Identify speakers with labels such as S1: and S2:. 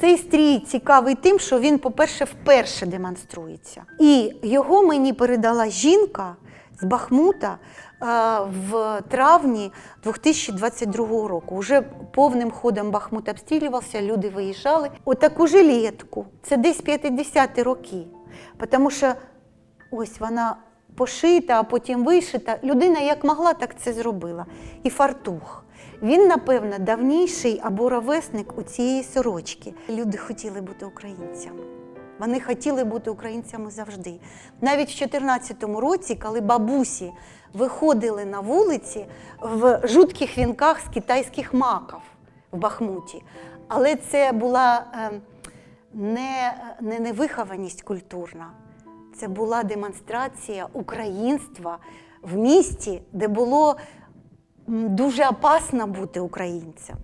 S1: Цей стрій цікавий тим, що він, по-перше, вперше демонструється. І його мені передала жінка з Бахмута е, в травні 2022 року. Уже повним ходом Бахмут обстрілювався, люди виїжджали. Отаку жилетку, це десь 50-ті роки. Тому що ось вона пошита, а потім вишита. Людина як могла, так це зробила. І фартух. Він, напевно, давніший або ровесник у цієї сорочки. Люди хотіли бути українцями. Вони хотіли бути українцями завжди. Навіть в 2014 році, коли бабусі виходили на вулиці в жутких вінках з китайських маків в Бахмуті. Але це була е, не, не невихованість культурна, це була демонстрація українства в місті, де було дуже опасно бути українцем.